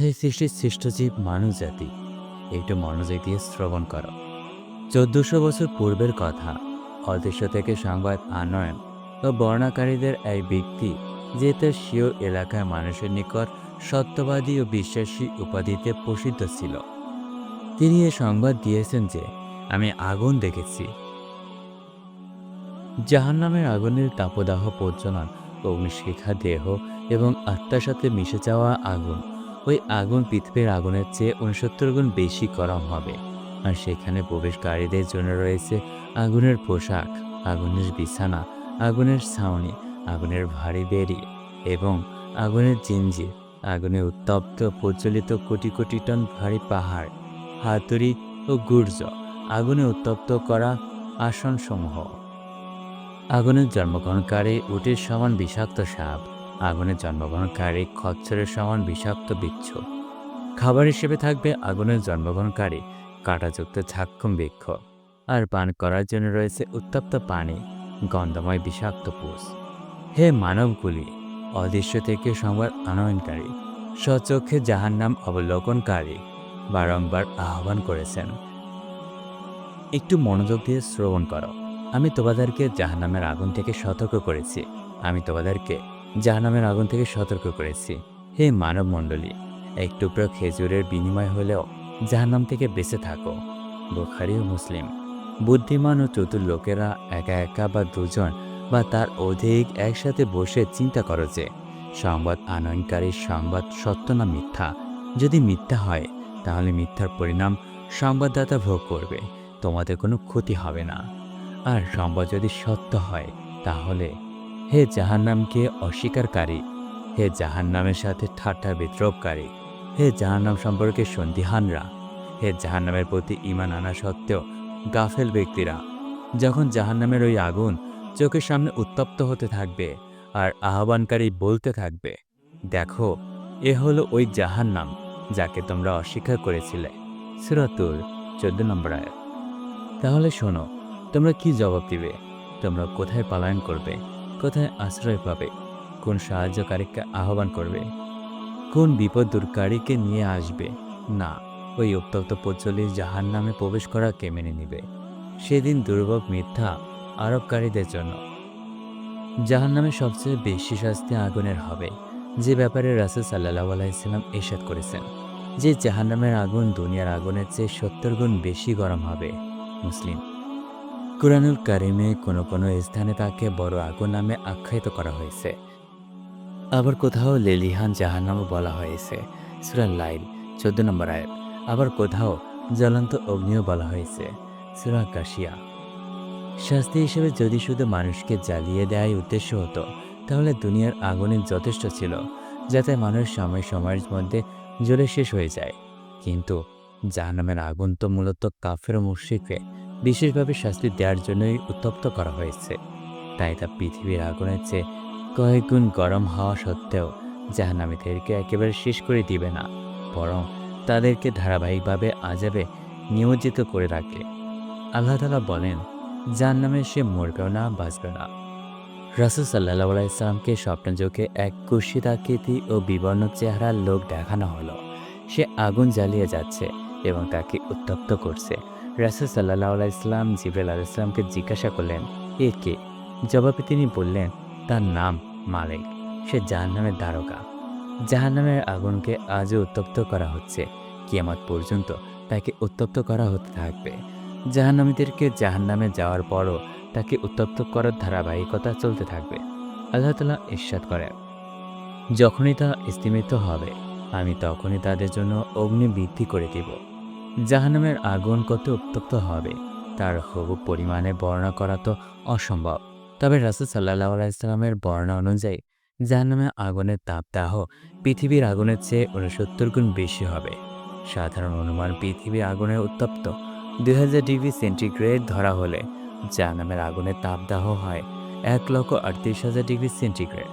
হে সৃষ্টির সৃষ্টজীব মানুষ জাতি, একটু মনোযোগ দিয়ে শ্রবণ করো। চোদ্দশো বছর পূর্বের কথা, অদৃশ্য থেকে সংবাদ আনয়ন ও বর্ণাকারীদের এক ব্যক্তি যে তার স্বীয় এলাকার মানুষের নিকট সত্যবাদী ও বিশ্বাসী উপাধিতে প্রসিদ্ধ ছিল। তিনি এ সংবাদ দিয়েছেন যে, আমি আগুন দেখেছি। জাহান্নামের আগুনের তাপদাহ প্রজ্বলন, অগ্নিশিখা দেহ এবং আত্মার সাথে মিশে যাওয়া আগুন ওই আগুন পৃথিবীর আগুনের চেয়ে উনসত্তর গুণ বেশি গরম হবে। আর সেখানে প্রবেশকারীদের জন্য রয়েছে আগুনের পোশাক, আগুনের বিছানা, আগুনের ছাউনি, আগুনের ভারী বেরি এবং আগুনের জিঞ্জির, আগুনে উত্তপ্ত প্রজ্বলিত কোটি কোটি টন ভারী পাহাড়, হাতুড়ি ও গুর্জ আগুনে উত্তপ্ত করা আসনসমূহ। আগুনের জন্মগ্রহণকারী উটের সমান বিষাক্ত সাপ আগুনের জন্মগ্রহণকারী খচ্চরের সমান বিষাক্ত বৃক্ষ। খাবার হিসেবে থাকবে আগুনের জন্মগ্রহণকারী কাঁটাযুক্ত ঝাক্কুম বৃক্ষ। আর পান করার জন্য রয়েছে উত্তপ্ত পানি, গন্ধময় বিষাক্ত পুষ হে মানবগুলি অদৃশ্য থেকে সংবাদ আনয়নকারী, স্বচক্ষে যাহার নাম অবলোকনকারী বারংবার আহ্বান করেছেন। একটু মনোযোগ দিয়ে শ্রবণ করো। আমি তোমাদেরকে জাহান্নামের আগুন থেকে সতর্ক করেছি। আমি তোমাদেরকে জাহান্নামের আগুন থেকে সতর্ক করেছি। হে মানব মণ্ডলী এক টুকরো খেজুরের বিনিময় হলেও জাহান্নাম থেকে বেঁচে থাকো। বোখারি ও মুসলিম। বুদ্ধিমান ও চতুর লোকেরা একা একা বা দুজন বা তার অধিক একসাথে বসে চিন্তা করো যে, সংবাদ আনয়নকারী সংবাদ সত্য না মিথ্যা? যদি মিথ্যা হয়, তাহলে মিথ্যার পরিণাম সংবাদদাতা ভোগ করবে। তোমাদের কোনো ক্ষতি হবে না। আর সংবাদ যদি সত্য হয়, তাহলে হে জাহান্নামকে অস্বীকারী হে জাহান্নামের সাথে ঠাট্টা বিদ্রোপকারী হে জাহান্নাম সম্পর্কে সন্দিহানরা, হে জাহান্নামের প্রতি ইমান আনা সত্ত্বেও গাফেল ব্যক্তিরা, যখন জাহান্নামের ওই আগুন চোখের সামনে উত্তপ্ত হতে থাকবে আর আহ্বানকারী বলতে থাকবে, দেখো, এ হলো ওই জাহান্নাম যাকে তোমরা অস্বীকার করেছিলে। সুরাতুর চোদ্দ নম্বর আয়াত। তাহলে শোনো, তোমরা কি জবাব দিবে? তোমরা কোথায় পালায়ন করবে? কোথায় আশ্রয় পাবে? কোন সাহায্যকারীকে আহ্বান করবে? কোন বিপদ দূরকারীকে নিয়ে আসবে? না, ওই উত্তপ্ত প্রচলিত জাহান নামে প্রবেশ করা কে মেনে নিবে? সেদিন দুর্ভোগ মিথ্যা আরোপকারীদের জন্য। জাহান নামে সবচেয়ে বেশি শাস্তি আগুনের হবে, যে ব্যাপারে রাসুল সাল্লাহ আলাইসাল্লাম এরশাদ করেছেন, যে জাহান্নামের আগুন দুনিয়ার আগুনের চেয়ে সত্তর গুণ বেশি গরম হবে। মুসলিম কুরআনুল কারিমে কোনো কোনো স্থানে তাকে বড় আগুন নামে আখ্যায়িত করা হয়েছে। আবার কোথাও লেলিহান জাহান্নামও বলা হয়েছে। সুরাল লাইল, চোদ্দ নম্বর আয়াত। আবার কোথাও জ্বলন্ত অগ্নিও বলা হয়েছে। সুরা কাশিয়া। শাস্তি হিসেবে যদি শুধু মানুষকে জ্বালিয়ে দেওয়াই উদ্দেশ্য হতো, তাহলে দুনিয়ার আগুনের যথেষ্ট ছিল, যাতে মানুষ সময় সময়ের মধ্যে জ্বলে শেষ হয়ে যায়। কিন্তু জাহান্নামের আগুন তো মূলত কাফের ও মুশ্রিককে বিশেষভাবে শাস্তি দেওয়ার জন্যই উত্তপ্ত করা হয়েছে। তাই তা পৃথিবীর আগুনের চেয়ে কয়েক গুণ গরম হওয়া সত্ত্বেও জাহান্নামীদেরকে একেবারে শেষ করে দিবে না, বরং তাদেরকে ধারাবাহিকভাবে আজাবে নিয়োজিত করে রাখে। আল্লাহ তালা বলেন যার নামে সে মরবেও না বাঁচবে না। রাসুল সাল্লাহ আলাইসালামকে স্বপ্নযোগে এক কুশিতাকৃতি ও বিবর্ণ চেহারার লোক দেখানো হলো। সে আগুন জ্বালিয়ে যাচ্ছে এবং তাকে উত্তপ্ত করছে। রাসুল সাল্লাহ আলাইসলাম জিবরাল আলাইসলামকে জিজ্ঞাসা করলেন, এ কে? জবাবে তিনি বললেন, তার নাম মালিক। সে জাহান্নামের দ্বারকা। জাহান্নামের আগুনকে আজও উত্তপ্ত করা হচ্ছে। কিয়ামত পর্যন্ত তাকে উত্তপ্ত করা হতে থাকবে। জাহান্নামীদেরকে জাহান্নামে যাওয়ার পরও তাকে উত্তপ্ত করার ধারাবাহিকতা চলতে থাকবে। আল্লাহ তালা ইস্বাদ করেন, যখনই তা স্তিমিত হবে, আমি তখনই তাদের জন্য অগ্নি বৃদ্ধি করে দিব। জাহান্নামের আগুন কত উত্তপ্ত হবে, তার হবু পরিমাণে বর্ণনা করা তো অসম্ভব। তবে রাসুল সাল্লাহ আলাইসাল্লামের বর্ণনা অনুযায়ী জাহান্নামের আগুনের তাপদাহ পৃথিবীর আগুনের চেয়ে উনসত্তর গুণ বেশি হবে। সাধারণ অনুমান পৃথিবী আগুনের উত্তপ্ত। দুই হাজার ডিগ্রি সেন্টিগ্রেড ধরা হলে জাহান্নামের আগুনের তাপদাহ হয় এক লক্ষ আটত্রিশ হাজার ডিগ্রি সেন্টিগ্রেড।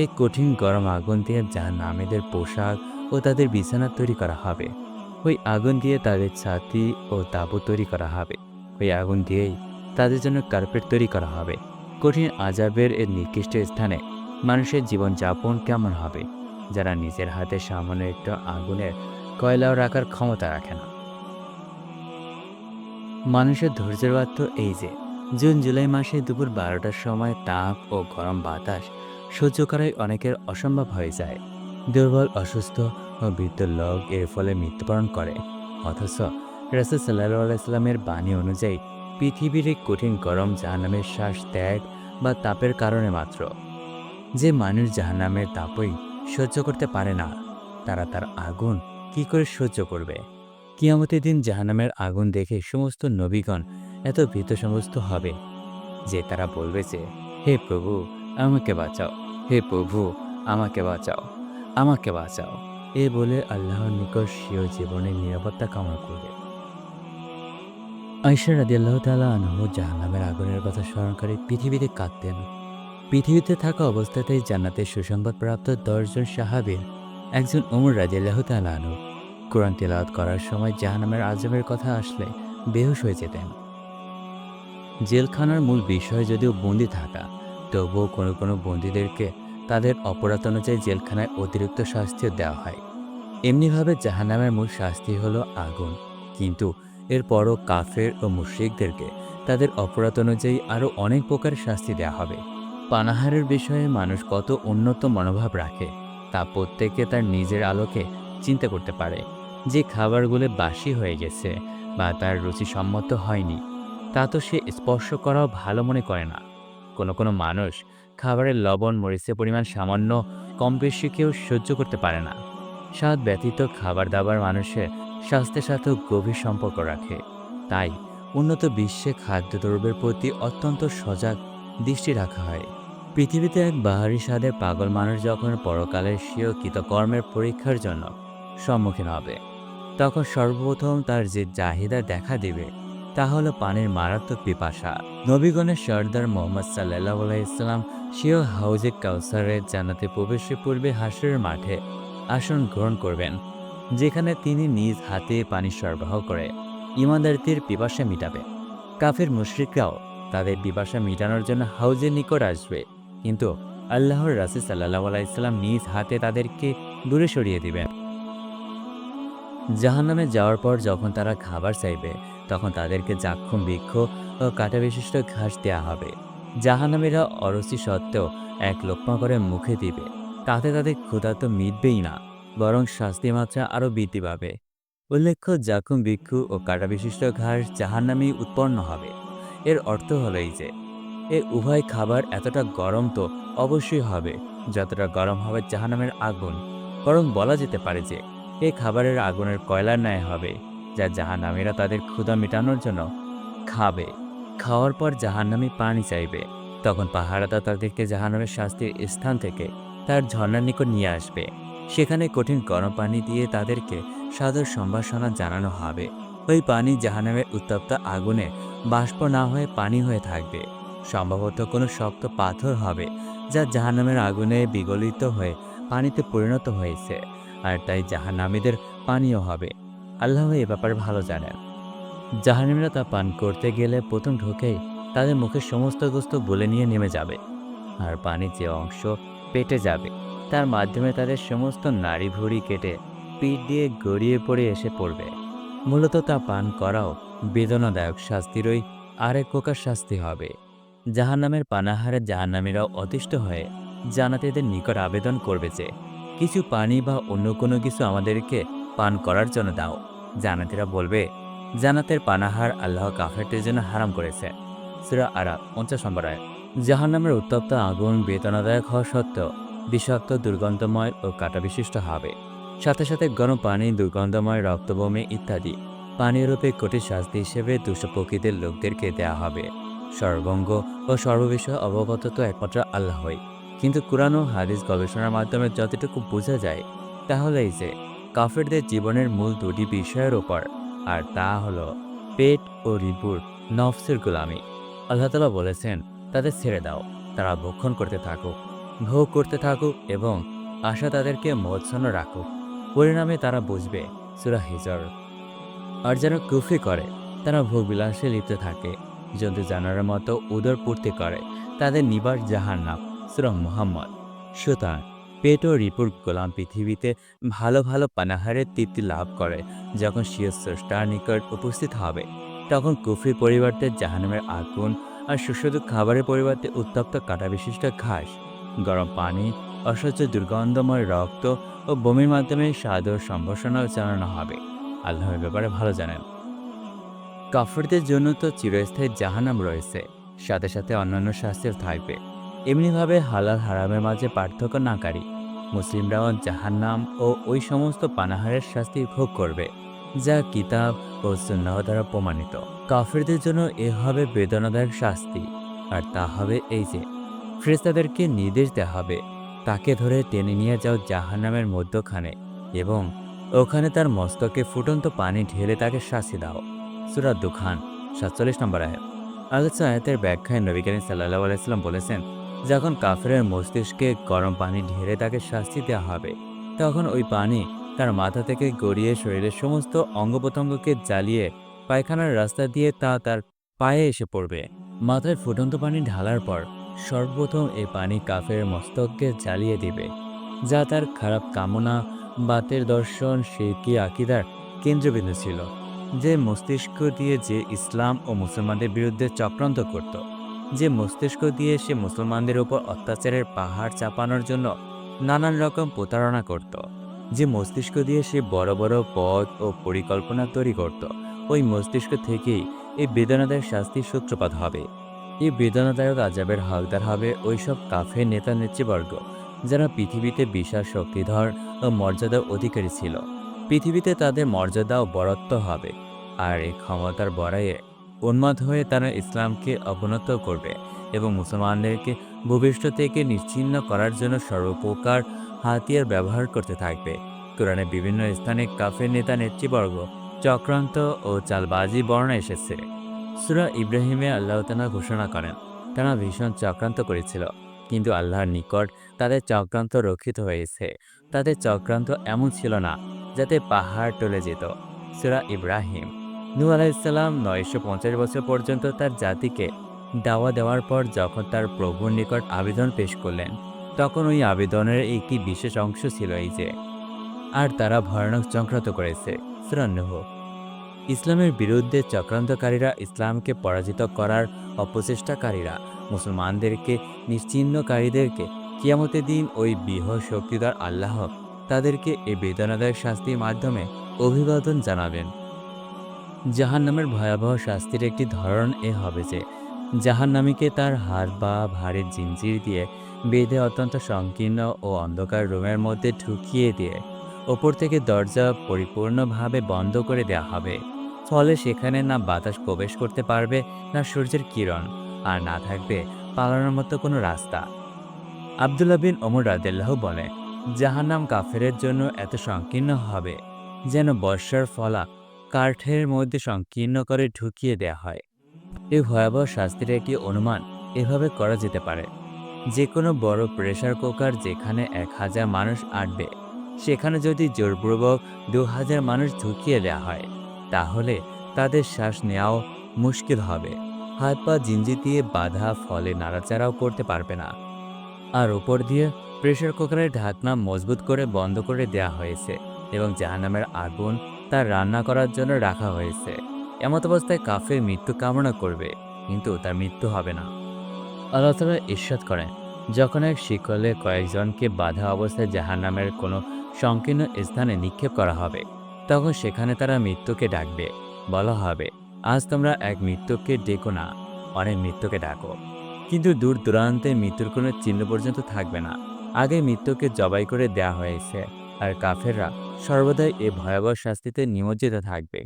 এই কঠিন গরম আগুন দিয়ে জাহান্নামীদের পোশাক ও তাদের বিছানা তৈরি করা হবে। ওই আগুন দিয়ে তাদের ছাতি ও তাঁবু তৈরি করা হবে। ওই আগুন দিয়েই তাদের জন্য কার্পেট তৈরি করা হবে। কঠিন আজাবের এর নির্দিষ্ট স্থানে মানুষের জীবনযাপন কেমন হবে, যারা নিজের হাতে সামান্য একটু আগুনের কয়লাও রাখার ক্ষমতা রাখে না? মানুষের ধৈর্যের তো এই যে, জুন জুলাই মাসে দুপুর বারোটার সময় তাপ ও গরম বাতাস সহ্য করাই অনেকের অসম্ভব হয়ে যায়। দুর্বল, অসুস্থ বৃদ্ধ লোক এর ফলে মৃত্যুবরণ করে। অথচ রাসুল সাল্লাহ আলাইস্লামের বাণী অনুযায়ী পৃথিবীর এই কঠিন গরম জাহান্নামের শ্বাস ত্যাগ বা তাপের কারণে মাত্র। যে মানুষ জাহান্নামের তাপই সহ্য করতে পারে না, তারা তার আগুন কি করে সহ্য করবে? কিয়ামতের দিন জাহান্নামের আগুন দেখে সমস্ত নবীগণ এত ভীত সমস্ত হবে যে তারা বলবে যে, হে প্রভু, আমাকে বাঁচাও। হে প্রভু, আমাকে বাঁচাও। আমাকে বাঁচাও। এ বলে আল্লাহর নিকট স্বীয় জীবনের নিরাপত্তা কামনা করবে। আইসা রাদি আল্লাহ তালা আনহু জাহান্নামের আগুনের কথা স্মরণ করে পৃথিবীতে কাঁদতেন। পৃথিবীতে থাকা অবস্থাতেই জান্নাতের সুসংবাদপ্রাপ্ত দশজন সাহাবীর একজন ওমর রাজি আল্লাহ তালা আনহু। কোরআন তেলাওয়াত করার সময় জাহান্নামের আজমের কথা আসলে বেহুশ হয়ে যেতেন। জেলখানার মূল বিষয় যদিও বন্দি থাকা, তবুও কোনো কোনো বন্দীদেরকে তাদের অপরাধ অনুযায়ী জেলখানায় অতিরিক্ত শাস্তিও দেওয়া হয়। এমনিভাবে জাহান্নামের মূল শাস্তি হলো আগুন। কিন্তু এরপরও কাফের ও মুশ্রিকদেরকে তাদের অপরাধ অনুযায়ী আরও অনেক প্রকার শাস্তি দেওয়া হবে। পানাহারের বিষয়ে মানুষ কত উন্নত মনোভাব রাখে, তা প্রত্যেকে তার নিজের আলোকে চিন্তা করতে পারে। যে খাবারগুলো বাসি হয়ে গেছে বা তার রুচিসম্মত হয়নি, তা তো সে স্পর্শ করাও ভালো মনে করে না। কোনো কোনো মানুষ খাবারের লবণ, মরিচের পরিমাণ সামান্য কম বেশি কেউ সহ্য করতে পারে না। স্বাদ ব্যতীত খাবার দাবার মানুষের স্বাস্থ্যের সাথেও গভীর সম্পর্ক রাখে। তাই উন্নত বিশ্বে খাদ্যদ্রব্যের প্রতি অত্যন্ত সজাগ দৃষ্টি রাখা হয়। পৃথিবীতে এক বাহারি স্বাদের পাগল মানুষ যখন পরকালের স্বীয় কৃতকর্মের পরীক্ষার জন্য সম্মুখীন হবে, তখন সর্বপ্রথম তার যে চাহিদা দেখা দিবে, তা হলো পানির মারাত্মক পিপাসা। নবীগণের সর্দার মোহাম্মদ সাল্লাহ ইসলাম সেও হাউজে কাউসারের জানাতে প্রবেশের পূর্বে হাসরের মাঠে আসন গ্রহণ করবেন, যেখানে তিনি নিজ হাতে পানি সরবরাহ করে ইমানদারিদের পিপাসা মিটাবে। কাফের মুশরিকরাও তাদের পিপাসা মিটানোর জন্য হাউজের নিকট আসবে, কিন্তু আল্লাহর রাসি সাল্লাহ আলাইসাল্লাম নিজ হাতে তাদেরকে দূরে সরিয়ে দিবেন। জাহান্নামে যাওয়ার পর যখন তারা খাবার চাইবে, তখন তাদেরকে জাক্ষুম, বৃক্ষ ও কাটা বিশিষ্ট ঘাস দেওয়া হবে। জাহান্নামীরা অরসি সত্ত্বেও এক লোকমা করে মুখে দিবে। তাতে তাদের ক্ষুধা তো মিটবেই না, বরং শাস্তি মাত্রা আরও বৃদ্ধি পাবে। উল্লেখ্য, জাকুম ভিক্ষু ও কাটা বিশিষ্ট ঘাস জাহান্নামেই উৎপন্ন হবে। এর অর্থ হলো এই যে, এ উভয় খাবার এতটা গরম তো অবশ্যই হবে, যতটা গরম হবে জাহান্নামের আগুন। বরং বলা যেতে পারে যে এই খাবারের আগুনের কয়লার ন্যায় হবে, যা জাহান্নামীরা তাদের ক্ষুধা মেটানোর জন্য খাবে। খাওয়ার পর জাহান্নামী পানি চাইবে, তখন পাহারাদা তাদেরকে জাহান্নামের শাস্তির স্থান থেকে তার ঝর্ণার নিকট নিয়ে আসবে। সেখানে কঠিন গরম পানি দিয়ে তাদেরকে সাদর সম্ভাষণা জানানো হবে। ওই পানি জাহানামের উত্তপ্ত আগুনে বাষ্প না হয়ে পানি হয়ে থাকবে। সম্ভবত কোনো শক্ত পাথর হবে, যা জাহান্নামের আগুনে বিগলিত হয়ে পানিতে পরিণত হয়েছে, আর তাই জাহান্নামীদের পানীয় হবে। আল্লাহ এ ব্যাপারে ভালো জানেন। জাহান্নামীরা তা পান করতে গেলে প্রথম ঢোকেই তাদের মুখের সমস্ত গোস্ত বলে নিয়ে নেমে যাবে। আর পানির যে অংশ পেটে যাবে। তার মাধ্যমে তাদের সমস্ত নাড়ি ভুড়ি কেটে পিঠ দিয়ে গড়িয়ে পড়ে এসে পড়বে। মূলত তা পান করাও বেদনাদায়ক শাস্তিরই আরেক প্রকার শাস্তি হবে। জাহান্নামের পানাহারে জাহান্নামীরাও অতিষ্ঠ হয়ে জানাতেদের নিকট আবেদন করবে যে, কিছু পানি বা অন্য কোনো কিছু আমাদেরকে পান করার জন্য দাও। জানাতিরা বলবে জানাতের পানাহার আল্লাহ কাফেরদের জন্য হারাম করেছে। সুরা আরা পঞ্চাশ নম্বর আয় জাহান্নামের উত্তপ্ত আগুন বেতনাদায়ক হওয়া সত্ত্বেও বিষাক্ত, দুর্গন্ধময় ও কাটা বিশিষ্ট হবে। সাথে সাথে গরম পানি, দুর্গন্ধময় রক্তবমি ইত্যাদি পানীয় রূপে কঠিন শাস্তি হিসেবে দুষ্ট প্রকৃতির লোকদেরকে দেয়া হবে। সর্বঙ্গ ও সর্ববিষয়ে অবগত তো একমাত্র আল্লাহই। কিন্তু কোরআন ও হাদিস গবেষণার মাধ্যমে যতটুকু বোঝা যায় তাহলে এই যে, কাফেরদের জীবনের মূল দুটি বিষয়ের ওপর আর তা হলো পেট ও রিপুর, নফসের গোলামি। আল্লাহ তালা বলেছেন তাদের ছেড়ে দাও। তারা ভক্ষণ করতে থাকুক, ভোগ করতে থাকুক এবং আশা তাদেরকে মোচ্ছন্ন রাখুক। পরিণামে তারা বুঝবে, সুরা হিজর। আর যারা কুফি করে, তারা ভোগবিলাসে লিপ্ত থাকে। জন্তু জানোয়ারের মতো উদর পূর্তি করে, তাদের নিবার জাহান্নাম, সুরা মুহাম্মদ। সুতরাং পেট ও রিপুর গোলাম পৃথিবীতে ভালো ভালো পানাহারের তৃপ্তি লাভ করে। যখন শিয় স্রষ্টার নিকট উপস্থিত হবে, তখন কুফরি পরিবর্তে জাহান্নামের আগুন আর সুস্বাদু খাবারের পরিবর্তে উত্তপ্ত কাটা বিশিষ্ট ঘাস, গরম পানি, অসহ্য দুর্গন্ধময় রক্ত ও বমির মাধ্যমে স্বাদ ও সম্ভাষণা চালানো হবে। আল্লাহর ব্যাপারে ভালো জানেন। কাফরদের জন্য তো চিরস্থায়ী জাহানাম রয়েছে, সাথে সাথে অন্যান্য শাস্তিও থাকবে। এমনিভাবে হালাল হারামের মাঝে পার্থক্য নাকারী মুসলিমরাও জাহান্নাম ও ওই সমস্ত পানাহারের শাস্তি ভোগ করবে, যা কিতাব ও সুন্নাহ দ্বারা প্রমাণিত। কাফেরদের জন্য এ হবে বেদনাদায়ক শাস্তি, আর তা হবে এই যে ফ্রেস্তাদেরকে নির্দেশ দেওয়া হবে, তাকে ধরে টেনে নিয়ে যাও জাহান্নামের মধ্যখানে এবং ওখানে তার মস্তকে ফুটন্ত পানি ঢেলে তাকে শাস্তি দাও। সুরাত দুখান, সাতচল্লিশ নম্বর আয়াত। আলোচ্য আয়াতের ব্যাখ্যায় নবী করিম সাল্লাহ আলাইসাল্লাম বলেছেন, যখন কাফেরের মস্তিষ্কে গরম পানি ঢেলে তাকে শাস্তি দেওয়া হবে, তখন ওই পানি তার মাথা থেকে গড়িয়ে শরীরের সমস্ত অঙ্গ প্রত্যঙ্গকে জ্বালিয়ে পায়খানার রাস্তা দিয়ে তা তার পায়ে এসে পড়বে। মাথায় ফুটন্ত পানি ঢালার পর সর্বপ্রথম এই পানি কাফের মস্তককে জ্বালিয়ে দিবে, যা তার খারাপ কামনা বাতের দর্শন শিরকি আকিদার কেন্দ্রবিন্দু ছিল, যে মস্তিষ্ক দিয়ে যে ইসলাম ও মুসলমানদের বিরুদ্ধে চক্রান্ত করত, যে মস্তিষ্ক দিয়ে সে মুসলমানদের উপর অত্যাচারের পাহাড় চাপানোর জন্য নানান রকম প্রতারণা করত। যে মস্তিষ্ক দিয়ে সে বড় বড় পদ ও পরিকল্পনা তৈরি করত, ওই মস্তিষ্ক থেকেই এই বেদনাদায়ক শাস্তির সূত্রপাত হবে। এই বেদনাদায়ক আজাবের হকদার হবে ওইসব কাফের নেতা নেতৃবর্গ, যারা পৃথিবীতে বিশাল শক্তিধর ও মর্যাদার অধিকারী ছিল। পৃথিবীতে তাদের মর্যাদা ও বরত্ব হবে, আর এই ক্ষমতার বড়াইয়ে উন্মাদ হয়ে তারা ইসলামকে অবনত করবে এবং মুসলমানদেরকে ভূপৃষ্ঠ থেকে নিশ্চিহ্ন করার জন্য সর্বপ্রকার হাতিয়ার ব্যবহার করতে থাকবে। কোরআনে বিভিন্ন স্থানে কাফের নেতা নেতৃবর্গ, চক্রান্ত ও চালবাজি বর্ণনা এসেছে। সুরা ইব্রাহিমে আল্লাহ তালা ঘোষণা করেন, তারা ভীষণ চক্রান্ত করেছিল, কিন্তু আল্লাহর নিকট তাদের চক্রান্ত রক্ষিত হয়েছে। তাদের চক্রান্ত এমন ছিল না, যাতে পাহাড় টলে যেত। সুরা ইব্রাহিম নূ আলাইসাল্লাম নয়শো পঞ্চাশ বছর পর্যন্ত তার জাতিকে দাওয়া দেওয়ার পর যখন তার প্রভুর নিকট আবেদন পেশ করলেন তখন ওই আবেদনের একটি বিশেষ অংশ ছিল এই যে, আর তারা ভয়ানক চক্রান্ত করেছে সুরান্নহ ইসলামের বিরুদ্ধে চক্রান্তকারীরা ইসলামকে পরাজিত করার অপচেষ্টাকারীরা, মুসলমানদেরকে, নিশ্চিহ্নকারীদেরকে, কিয়ামতের দিন ওই বৃহৎ শক্তিদার আল্লাহ তাদেরকে এই বেদনাদায়ক শাস্তির মাধ্যমে অভিবাদন জানাবেন। জাহান্নামের ভয়াবহ শাস্তির একটি ধরন এ হবে যে, জাহান্নামীকে তার হাত বা ভারের জিঞ্জির দিয়ে বেঁধে অত্যন্ত সংকীর্ণ ও অন্ধকার রুমের মধ্যে ঢুকিয়ে দিয়ে ওপর থেকে দরজা পরিপূর্ণভাবে বন্ধ করে দেওয়া হবে। ফলে সেখানে না বাতাস প্রবেশ করতে পারবে, না সূর্যের কিরণ, আর না থাকবে পালানোর মতো কোনো রাস্তা। আবদুল্লাহ বিন ওমর রাদেল্লাহ বলে জাহান্নাম কাফেরের জন্য এত সংকীর্ণ হবে যেন বর্ষার ফলা কাঠের মধ্যে সংকীর্ণ করে ঢুকিয়ে দেয়া হয়। এই ভয়াবহ শাস্তির একটি অনুমান এভাবে করা যেতে পারে। যে কোনো বড় প্রেশার কুকার যেখানে এক হাজার মানুষ আটবে, সেখানে যদি জোরপূর্বক দু হাজার মানুষ ঢুকিয়ে দেওয়া হয়, তাহলে তাদের শ্বাস নেওয়াও মুশকিল হবে। হাত পা জিঞ্জি দিয়ে বাধা ফলে নাড়াচাড়াও করতে পারবে না। আর ওপর দিয়ে প্রেশার কুকারের ঢাকনা মজবুত করে বন্ধ করে দেয়া হয়েছে এবং জাহান্নামের আগুন তার রান্না করার জন্য রাখা হয়েছে। এমত অবস্থায় কাফের মৃত্যু কামনা করবে, কিন্তু তার মৃত্যু হবে না। আল্লাহ তালা করেন, যখন এক শিকলে কয়েকজনকে বাধা অবস্থায় জাহান্নামের কোনো সংকীর্ণ স্থানে নিক্ষেপ করা হবে, তখন সেখানে তারা মৃত্যুকে ডাকবে, বলা হবে, আজ তোমরা এক মৃত্যুকে ডেকো না, অনেক মৃত্যুকে ডাকো। কিন্তু দূর দূরান্তে মৃত্যুর কোনো চিহ্ন পর্যন্ত থাকবে না। আগে মৃত্যুকে জবাই করে দেয়া হয়েছে, আর কাফেররা সর্বদাই এ ভয়াবহ শাস্তিতে নিমজ্জিত থাকবে।